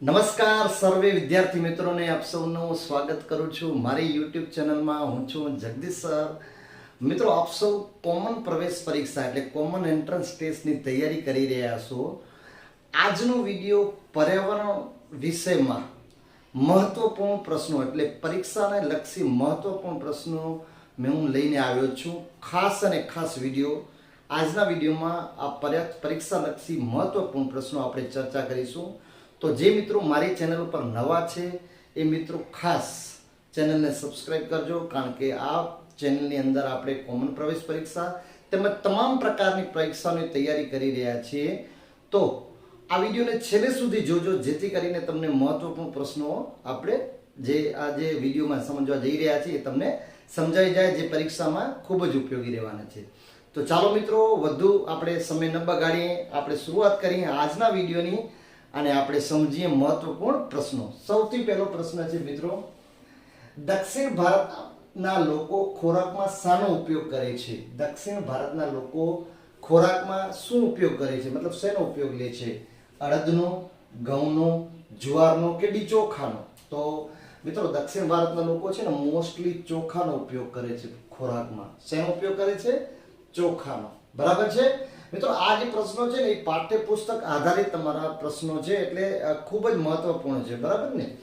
નમસ્કાર સર્વે વિદ્યાર્થી મિત્રોને આપ સૌનું સ્વાગત કરું છું મારી યુટ્યુબ ચેનલમાં. હું છું જગદીશ સર. મિત્રો, આપ સૌ કોમન પ્રવેશ પરીક્ષા એટલે કોમન એન્ટ્રન્સ ટેસ્ટની તૈયારી કરી રહ્યા છો. આજનો વીડિયો પર્યાવરણ વિષયમાં મહત્વપૂર્ણ પ્રશ્નો એટલે પરીક્ષાને લક્ષી મહત્વપૂર્ણ પ્રશ્નો મેં હું લઈને આવ્યો છું. ખાસ અને ખાસ વીડિયો. આજના વિડીયોમાં આ પરીક્ષા લક્ષી મહત્વપૂર્ણ પ્રશ્નો આપણે ચર્ચા કરીશું. તો જે મિત્રો મારી ચેનલ ઉપર નવા છે, એ મિત્રો ખાસ ચેનલને સબસ્ક્રાઈબ કરજો, કારણ કે આ ચેનલની અંદર આપણે કોમન પ્રવેશ પરીક્ષા તેમજ તમામ પ્રકારની પરીક્ષાની તૈયારી કરી રહ્યા છીએ. તો આ વિડીયોને છેલ્લે સુધી જોજો, જેથી કરીને તમને મહત્વપૂર્ણ પ્રશ્નો આપણે જે આ જે વિડીયોમાં સમજવા જઈ રહ્યા છીએ એ તમને સમજાઈ જાય, જે પરીક્ષામાં ખૂબ જ ઉપયોગી રહેવાના છે. તો ચાલો મિત્રો, વધુ આપણે સમય ન બગાડીએ, આપણે શરૂઆત કરીએ આજના વિડીયોની. અને આપણે સમજીએ મહત્વપૂર્ણ પ્રશ્નો. સૌથી પહેલો પ્રશ્ન છે, મિત્રો, દક્ષિણ ભારતના લોકો ખોરાકમાં શાનો ઉપયોગ કરે છે? દક્ષિણ ભારતના લોકો ખોરાકમાં શું ઉપયોગ કરે છે? મતલબ શેનો ઉપયોગ લે છે? અડદનો, ઘઉંનો, જુવારનો કે બી ચોખાનો? તો, મિત્રો, દક્ષિણ ભારતના લોકો છે ને, મોસ્ટલી ચોખાનો ઉપયોગ કરે છે ખોરાકમાં. શેનો ઉપયોગ કરે છે? ચોખાનો. બરાબર છે? મિત્રો, આ જે પ્રશ્નો છે ને, એ પાઠ્યપુસ્તક આધારિત તમારા પ્રશ્નો છે, એટલે ખૂબ જ મહત્વપૂર્ણ છે, બરાબર ને?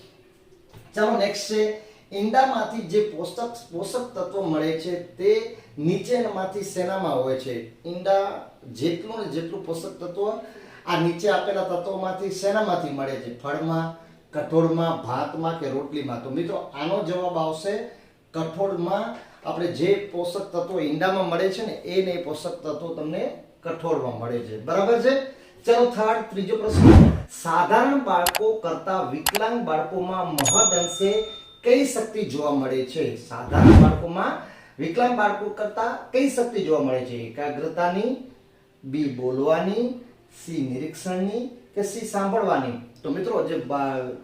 ચાલો નેક્સ્ટ છે. ઈંડામાંથી જે પોષક પોષક તત્વો મળે છે, તે નીચેમાંથી શેનામાં હોય છે? ઈંડા જેટલું ને જેટલું પોષક તત્વ આ નીચે આપેલા તત્વોમાંથી શેનામાંથી મળે છે? ફળમાં, કઠોળમાં, ભાતમાં કે રોટલીમાં? તો મિત્રો, આનો જવાબ આવશે કઠોળમાં. આપણે જે પોષક તત્વો ઈંડામાં મળે છે ને, એને પોષક તત્વો તમને કઠોળમાં મળે છે. બરાબર છે? ચલો થર્ડ ત્રીજો પ્રશ્ન. સાધારણ બાળકો કરતા વિકલાંગ બાળકોમાં મહદઅંશે કઈ શક્તિ જોવા મળે છે? સાધારણ બાળકોમાં વિકલાંગ બાળકો કરતા કઈ શક્તિ જોવા મળે છે? એકાગ્રતાની, બી બોલવાની, સી નિરીક્ષણની કે સી સાંભળવાની? તો મિત્રો, જે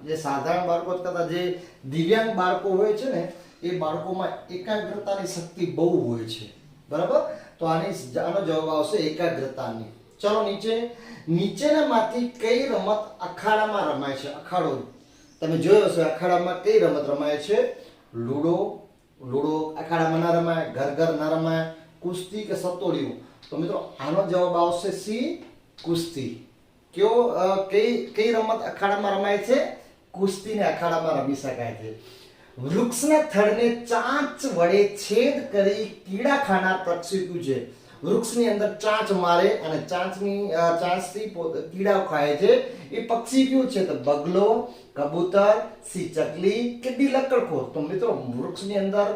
જે સાધારણ બાળકો કરતા જે દિવ્યાંગ બાળકો હોય છે ને, એ બાળકોમાં એકાગ્રતાની શક્તિ બહુ હોય છે. બરાબર? તો આની આનો જવાબ આવશે એકાગ્રતાની. ચલો નીચે. નીચેનામાંથી કઈ રમત અખાડામાં રમાય છે? અખાડો. તમે જોયો હશે, અખાડામાં કઈ રમત રમાય છે? લૂડો. લૂડો અખાડામાં ના રમાય ઘર ઘર ના રમાય, કુસ્તી કે સતોડિયું? તો મિત્રો, આનો જવાબ આવશે સી, કુસ્તી. કયો કઈ કઈ રમત અખાડામાં રમાય છે? કુસ્તીને અખાડામાં રમી શકાય છે. વૃક્ષના થડને ચાંચ વડે છેદ કરી કીડા ખાનાર પક્ષી કયું છે વૃક્ષની અંદર ચાંચ મારે અને ચાંચની ચાંચથી કીડાઓ ખાય છે. એ પક્ષી કયું છે? તો બગલો, કબૂતર સી ચકલી કે બિલક્કડખોર લક્કડખોર તો મિત્રો, વૃક્ષની અંદર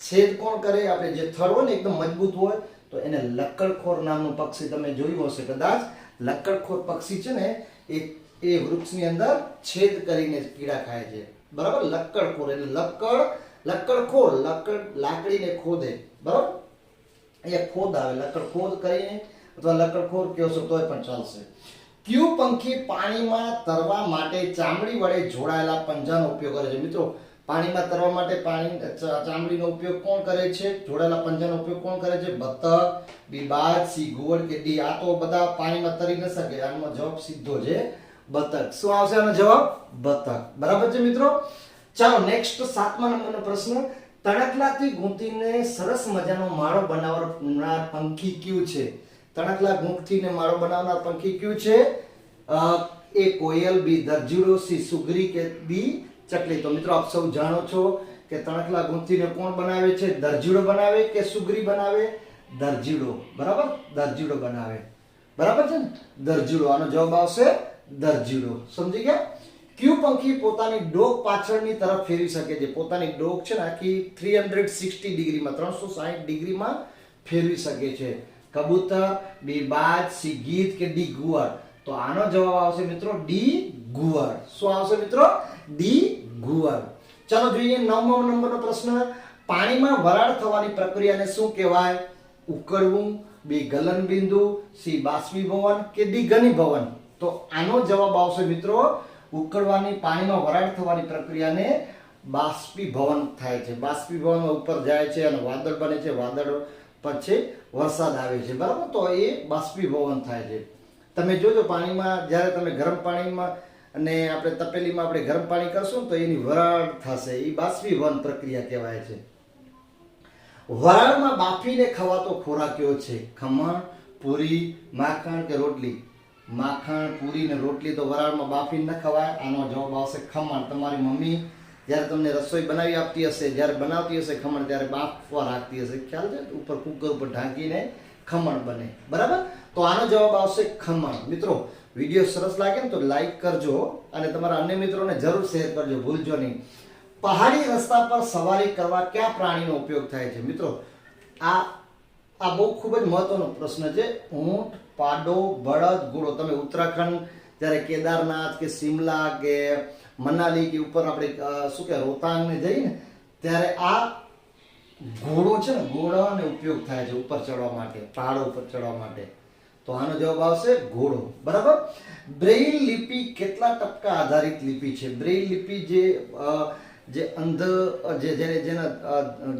છેદ કોણ કરે? આપણે જે થડ ને એકદમ મજબૂત હોય, તો એને લક્કડખોર નામનું પક્ષી તમે જોયું હશે કદાચ. લક્કડખોર પક્ષી છે ને, એ એ વૃક્ષની અંદર છેદ કરીને કીડા ખાય છે. બરાબર? લક્કડખોર. એટલે લક્કડ, લક્કડખોર, લક્કડ લાકડીને ખોદે. બરાબર? અહીંયા ખોદ આવે. લક્કડ ખોદ કરીને અથવા લક્કડખોર કહો છો તોય પણ ચાલશે. ક્યુ પંખી પાણીમાં તરવા માટે ચામડી વડે જોડાયેલા પંજાનો ઉપયોગ કરે છે. મિત્રો, પાણીમાં તરવા માટે પાણી ચામડીનો ઉપયોગ કોણ કરે છે? જોડાયેલા પંજાનો ઉપયોગ કોણ કરે છે? બતક બી સિંહ ઘુવડ કે ડી? આ તો બધા પાણીમાં તરી ન શકે. આનો જવાબ સીધો છે બતક. શું આવશે આનો જવાબ? બતક. બરાબર છે મિત્રો? ચાલો નેક્સ્ટ સાતમા નંબરનો પ્રશ્ન. તણકલાથી ગૂંથીને સરસ મજાનો માળો બનાવનાર પંખી કયું છે? તણકલા ગૂંથીને માળો બનાવનાર પંખી કયું છે? એ કોયલ બી, દરજીડો, સી, સુગરી કે બી ચકલી. તો મિત્રો, આપ સૌ જાણો છો કે તણકલા ગૂંથીને કોણ બનાવે છે? દરજીડો બનાવે કે સુગરી બનાવે? દરજીડો. બરાબર? દરજીડો બનાવે. બરાબર છે ને? દરજીડો. આનો જવાબ આવશે દરજીડો. સમજી ગયા? ક્યુ પંખી પોતાની ડોક પાછળની તરફ ફેરવી શકે છે? પોતાની ડોક છે ને આખી થ્રી હંડ્રેડ સિક્સટી ડિગ્રીમાં, ત્રણસો સાહીઠ ડિગ્રીમાં ફેરવી શકે છે. કબૂતર બી બાજ, સી ગીત કે ડી ગુવર? તો આનો જવાબ આવશે મિત્રો ડી ગુવર. શું આવશે મિત્રો? ડી ગુવર. ચાલો જોઈએ નવમો નંબરનો પ્રશ્ન. પાણીમાં વરાળ થવાની પ્રક્રિયાને શું કહેવાય? ઉકળવું, બી ગલનબિંદુ, સી બાષ્પીભવન કે ડી ઘનીભવન? તો આનો જવાબ આવશે મિત્રો, ઉકળવાની પાણીમાં વરાળ થવાની પ્રક્રિયાને બાષ્પીભવન થાય છે. બાષ્પીભવન ઉપર જાય છે અને વાદળ બને છે. વાદળ પછી વરસાદ આવે છે. બરાબર? તો એ બાષ્પીભવન થાય છે. તમે જોજો, પાણીમાં જ્યારે તમે ગરમ પાણીમાં અને આપણે તપેલીમાં આપણે ગરમ પાણી કરશું તો એની વરાળ થશે. એ બાષ્પીભવન પ્રક્રિયા કહેવાય છે. વરાળમાં બાફીને ખવાતો ખોરાક કયો છે? ખમણ, પૂરી, માખણ કે રોટલી? માખણ, પૂરી ને રોટલી તો વરાળમાં બાફીને ન ખવાય. આનો જવાબ આવશે ખમણ. તમારી મમ્મી જ્યારે તમને રસોઈ બનાવી આપતી હશે, જ્યારે બનાવતી હશે ખમણ, ત્યારે બાફવા રાખતી હશે. ખ્યાલ છે? ઉપર કુકર ઉપર ઢાંકીને ખમણ બને. બરાબર? તો આનો જવાબ આવશે ખમણ. મિત્રો, વીડિયો સરસ લાગે ને તો લાઈક કરજો અને તમારા અન્ય મિત્રોને જરૂર શેર કરજો. ભૂલજો નહીં. પહાડી રસ્તા પર સવારી કરવા કયા પ્રાણીનો ઉપયોગ થાય છે? મિત્રો, આ આ બહુ ખૂબ જ મહત્વનો પ્રશ્ન છે. ઊંટ, પાડો બળદ ઘોડો. તમે ઉત્તરાખંડ જ્યારે કેદારનાથ કે શિમલા કે મનાલી કે ઉપર આપણે શું કે રોહતાંગને જઈને ત્યારે આ ઘોડો છે ને ઘોડાને ઉપયોગ થાય છે ઉપર ચડવા માટે, પહાડો ઉપર ચડવા માટે. તો આનો જવાબ આવશે ઘોડો. બરાબર? બ્રેઇલ લિપિ કેટલા ટપકા આધારિત લિપિ છે? બ્રેઇલ લિપિ જે જે અંધ, જે, જેને, જેના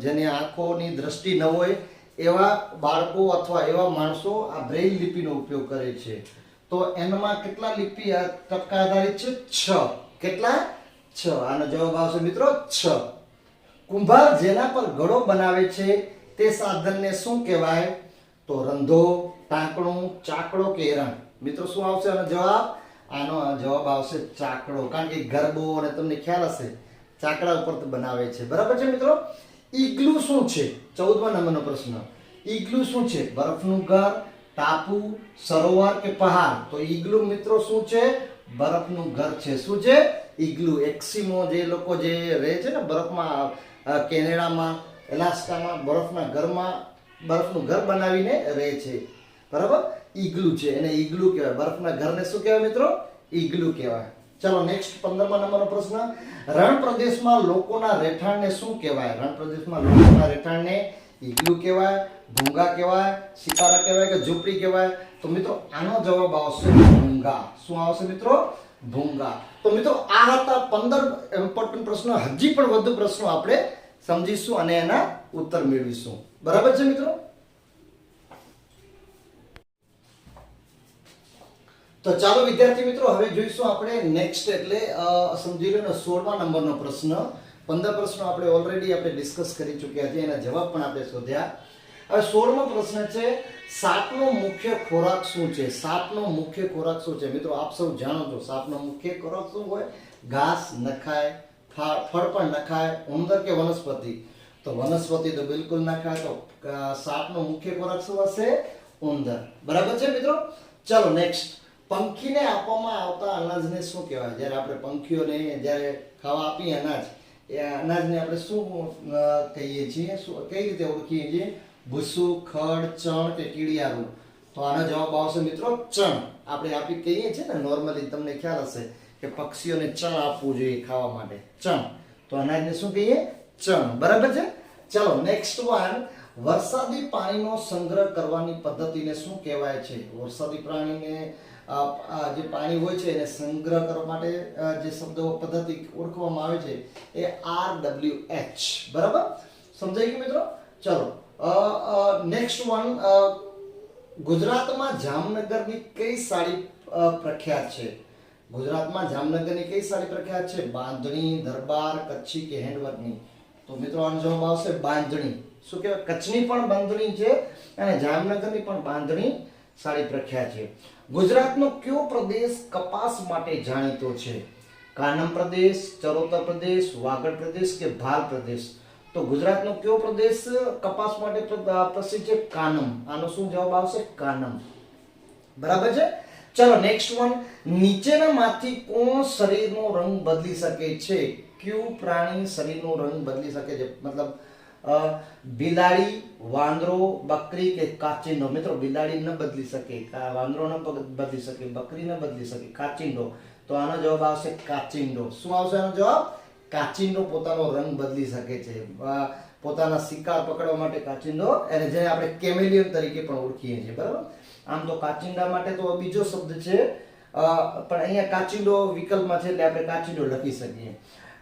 જેને આંખોની દ્રષ્ટિ ન હોય એવા બાળકો અથવા એવા માણસો આ બ્રેઇલ લિપિનો ઉપયોગ કરે છે. તો એનામાં કેટલા લિપિ ટપકા આધારિત છે? છ. કેટલા? છ. આનો જવાબ આવશે મિત્રો છ. કુંભાર જેના પર ઘડો બનાવે છે તે સાધનને શું કહેવાય? તો રંધો, ટાંકણું, ચાકડો કે એરણ. મિત્રો શું આવશે આનો જવાબ? આનો જવાબ આવશે ચાકડો. કારણ કે ગરબો, અને તમને ખ્યાલ હશે, ચાકડા ઉપર બનાવે છે. બરાબર છે મિત્રો? ઈગલું શું છે? ચૌદમા નંબરનો પ્રશ્ન. ઈગલું શું છે? બરફનું ઘર, ટાપુ, સરોવર કે પહાડ? તો ઈગલું મિત્રો શું છે? બરફનું ઘર છે. શું છે? ઈગલું. એક્સિમો જે લોકો જે રહે છે ને, બરફમાં કેનેડામાં એલાસ્કામાં બરફના ઘરમાં, બરફનું ઘર બનાવીને રહે છે. બરાબર? ઈગલું છે. એને ઈગલું કહેવાય. બરફના ઘરને શું કહેવાય મિત્રો? ઈગલું કહેવાય. ચલો નેક્સ્ટ પંદરમા નંબરનો પ્રશ્ન. રણ પ્રદેશમાં લોકોના રહેઠાણને શું કહેવાય? રણ પ્રદેશમાં લોકોના રહેઠાણને ઈગ્લુ કહેવાય, ભૂંગા કહેવાય, સિતારા કહેવાય કે ઝૂંપડી કહેવાય? તો મિત્રો આનો જવાબ આવશે ભૂંગા. શું આવશે મિત્રો? ભૂંગા. તો મિત્રો આ હતા પંદર ઇમ્પોર્ટન્ટ પ્રશ્નો. હજી પણ વધુ પ્રશ્નો આપણે સમજીશું અને એના ઉત્તર મેળવીશું. બરાબર છે મિત્રો? તો ચાલો વિદ્યાર્થી મિત્રો, હવે જોઈશું આપણે નેક્સ્ટ એટલે સમજી લો સોળમા નંબરનો પ્રશ્ન. પંદર પ્રશ્નો આપણે ઓલરેડી આપણે ડિસ્કસ કરી ચૂક્યા છીએ, એના જવાબ પણ આપણે શોધ્યા. હવે સોળમો પ્રશ્ન છે સાપનો મુખ્ય ખોરાક શું છે? સાપનો મુખ્ય ખોરાક શું છે? મિત્રો, આપ સૌ જાણો છો સાપનો મુખ્ય ખોરાક શું હોય? ઘાસ ન ખાય ફળ પણ ન ખાય ઉંદર કે વનસ્પતિ? તો વનસ્પતિ તો બિલકુલ ના તો સાપનો મુખ્ય ખોરાક શું હશે? ઉંદર. બરાબર છે મિત્રો? ચલો નેક્સ્ટ પંખીને આપવામાં આવતા અનાજને શું કહેવાય? જ્યારે આપણે પંખીઓને જ્યારે ખાવા આપીએ અનાજ, એ અનાજને આપણે શું કહીએ છીએ? શું, કઈ રીતે ઓળખીએ છીએ? ભૂસું, ખડ, ચણ કે કીડિયારું? તો આનો જવાબ આવશે મિત્રો ચણ. આપણે આપી કહીએ છીએ ને નોર્મલી તમને ખ્યાલ હશે કે પક્ષીઓને ચણ આપવું જોઈએ ખાવા માટે. ચણ. તો અનાજને શું કહીએ? ચણ. બરાબર છે? ચલો નેક્સ્ટ વન વરસાદી પાણીનો સંગ્રહ કરવાની પદ્ધતિને શું કહેવાય છે? વરસાદી પ્રાણીને જે પાણી હોય છે એને સંગ્રહ કરવા માટે જે શબ્દો, પદ્ધતિ ઓળખવામાં આવે છે એ આર ડબલ્યુ એચ બરાબર? સમજાઈ ગયું મિત્રો? ચલો. નેક્સ્ટ વન ગુજરાતમાં જામનગરની કઈ સાડી પ્રખ્યાત છે? ગુજરાતમાં જામનગરની કઈ સાડી પ્રખ્યાત છે? બાંધણી, દરબાર, કચ્છી કે હેન્ડવર્કની? તો મિત્રો આનો જવાબ આવશે બાંધણી. શું કહેવાય? કચ્છની પણ બાંધણી છે અને જામનગરની પણ બાંધણી સાડી પ્રખ્યાત છે. ગુજરાતનો કયો પ્રદેશ કપાસ માટે જાણીતો છે? કાનમ પ્રદેશ, ચરોતર પ્રદેશ, વાગડ પ્રદેશ કે ભાલ પ્રદેશ? તો ગુજરાતનો કયો પ્રદેશ કપાસ માટે પ્રસિદ્ધ છે? કાનમ. આનો શું જવાબ આવશે? કાનમ. બરાબર છે? ચલો નેક્સ્ટ વન નીચેનામાંથી કોણ શરીરનો રંગ બદલી શકે છે? કયું પ્રાણી શરીરનો રંગ બદલી શકે છે? મતલબ બિલાડી વાંદરો, બકરી કે કાચિંડો? મિત્રો, બિલાડી ન બદલી શકે વાંદરો ન બદલી શકે, બકરી ન બદલી શકે, કાચિંડો. તો આનો જવાબ આવશે કાચિંડો. શું આવશે આનો જવાબ? કાચિંડો પોતાનો રંગ બદલી શકે છે. પોતાના શિકાર પકડવા માટે કાચિંડો, એને જેને આપણે કેમેલિયન તરીકે પણ ઓળખીએ છીએ, બરાબર? આમ તો કાચિંડા માટે તો બીજો શબ્દ છે પણ અહીંયા કાચિંડો વિકલ્પમાં છે એટલે આપણે કાચિંડો લખી શકીએ.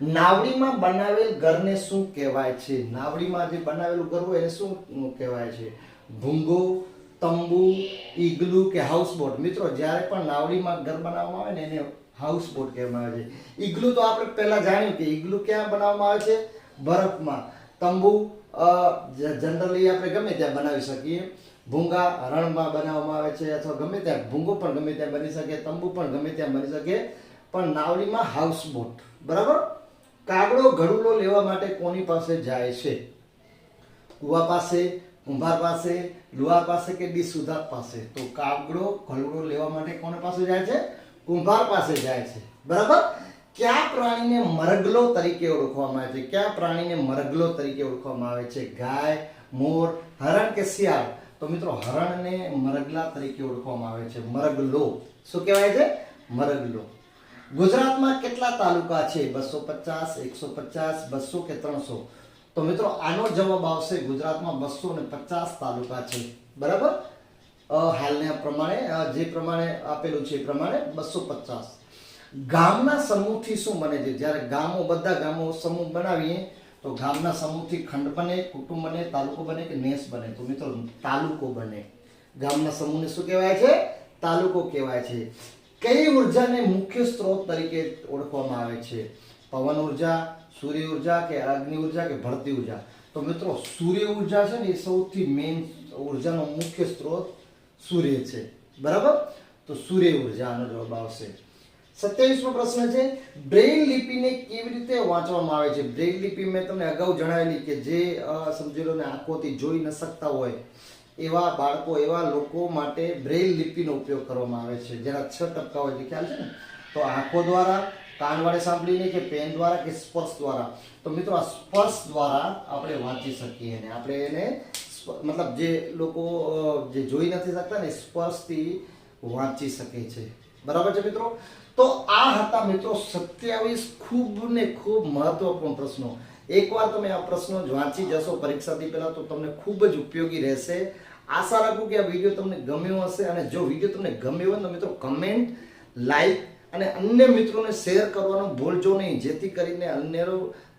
નાવડીમાં બનાવેલ ઘરને શું કહેવાય છે? નાવડીમાં જે બનાવેલું ઘર હોય એને શું કહેવાય છે? ભૂંગો, તંબુ, ઈગલુ કે હાઉસબોટ. મિત્રો, જ્યારે પણ નાવડીમાં ઘર બનાવવામાં આવે ને એને હાઉસબોટ કહેવામાં આવે છે. ઈગલુ તો આપણે પહેલાં જાણ્યું કે ઈગલુ ક્યાં બનાવવામાં આવે છે? બરફમાં. તંબુ જનરલી આપણે ગમે ત્યાં બનાવી શકીએ. ભૂંગા રણમાં બનાવવામાં આવે છે અથવા ગમે ત્યાં ભૂંગો પણ ગમે ત્યાં બની શકે, તંબુ પણ ગમે ત્યાં બની શકે, પણ નાવલીમાં હાઉસ બોટ બરાબર? કાગડો ઘડુલો લેવા માટે કોની પાસે જાય છે? કુવા પાસે, કુંભાર પાસે, લુહાર પાસે કે ડી સુધાર પાસે? તો કાગડો ઘડુલો લેવા માટે કોને પાસે જાય છે? કુંભાર પાસે જાય છે, બરાબર? કયા પ્રાણીને મરગલો તરીકે ઓળખવામાં આવે છે? કયા પ્રાણીને મરગલો તરીકે ઓળખવામાં આવે છે? ગાય, મોર, હરણ કે શિયાળ? તો મિત્રો હરણને મરગલા તરીકે ઓળખવામાં આવે છે. મરગલો. શું કહેવાય છે? મરગલો. ગુજરાતમાં કેટલા તાલુકા છે? બસો પચાસ, એકસો પચાસ, બસો કે ત્રણસો? તો મિત્રો આનો જવાબ આવશે ગુજરાતમાં બસો ને પચાસ તાલુકા છે. બરાબર? હાલના પ્રમાણે જે પ્રમાણે આપેલું છે એ પ્રમાણે બસો પચાસ. ગામના સમૂહથી શું બને છે? જ્યારે ગામો, બધા ગામો સમૂહ બનાવીએ તો ગામના સમૂહથી ખંડ બને, કુટુંબ બને, તાલુકો બને કે નેસ બને? તો મિત્રો, તાલુકો બને. ગામના સમૂહને શું કહેવાય છે? તાલુકો કહેવાય છે. કઈ ઉર્જાને મુખ્ય સ્ત્રોત તરીકે ઓળખવામાં આવે છે? પવન ઊર્જા, સૂર્ય ઊર્જા કે અગ્નિ ઊર્જા કે ભરતી ઊર્જા? તો મિત્રો, સૂર્ય ઊર્જા છે ને એ સૌથી મેઇન ઉર્જાનો મુખ્ય સ્ત્રોત સૂર્ય છે. બરાબર? તો સૂર્ય ઉર્જાનો જવાબ આવશે. સત્યાવીસમો પ્રશ્ન છે, બ્રેઇલ લિપિને કેવી રીતે વાંચવામાં આવે છે? બ્રેઇલ લિપિ મેં તમને અગાઉ જણાવેલી કે જે સમજેલોને આંખોથી જોઈ ન શકતા હોય, એવા બાળકો, એવા લોકો માટે બ્રેઇલ લિપિનો ઉપયોગ કરવામાં આવે છે. જેના છ ટપકા હોય છે. ખ્યાલ છે ને? તો આંખો દ્વારા, કાન વડે સાંભળીને કે પેન દ્વારા કે સ્પર્શ દ્વારા? તો મિત્રો, આ સ્પર્શ દ્વારા આપણે વાંચી શકીએ અને આપણે એને મતલબ જે લોકો જે જોઈ નથી શકતા ને સ્પર્શથી વાંચી શકે છે. બરાબર છે મિત્રો? તો આ હતા મિત્રો સત્યાવીસ ખૂબ ને ખૂબ મહત્વપૂર્ણ પ્રશ્નો. એકવાર તમે આ પ્રશ્નો વાંચી જશો પરીક્ષાથી પહેલાં તો તમને ખૂબ જ ઉપયોગી રહેશે. આશા રાખું કે આ વીડિયો તમને ગમ્યો હશે અને જો વીડિયો તમને ગમ્યો હોય તો મિત્રો કમેન્ટ, લાઈક અને અન્ય મિત્રોને શેર કરવાનું ભૂલજો નહીં. જેથી કરીને અન્ય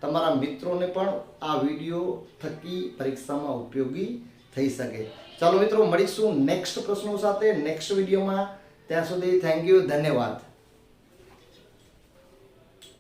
તમારા મિત્રોને પણ આ વીડિયો થકી પરીક્ષામાં ઉપયોગી થઈ શકે. ચાલો મિત્રો મળીશું નેક્સ્ટ પ્રશ્નો સાથે. નેક્સ્ટ વિડીયોમાં ત્યાં સુધી થેન્ક યુ ધન્યવાદ.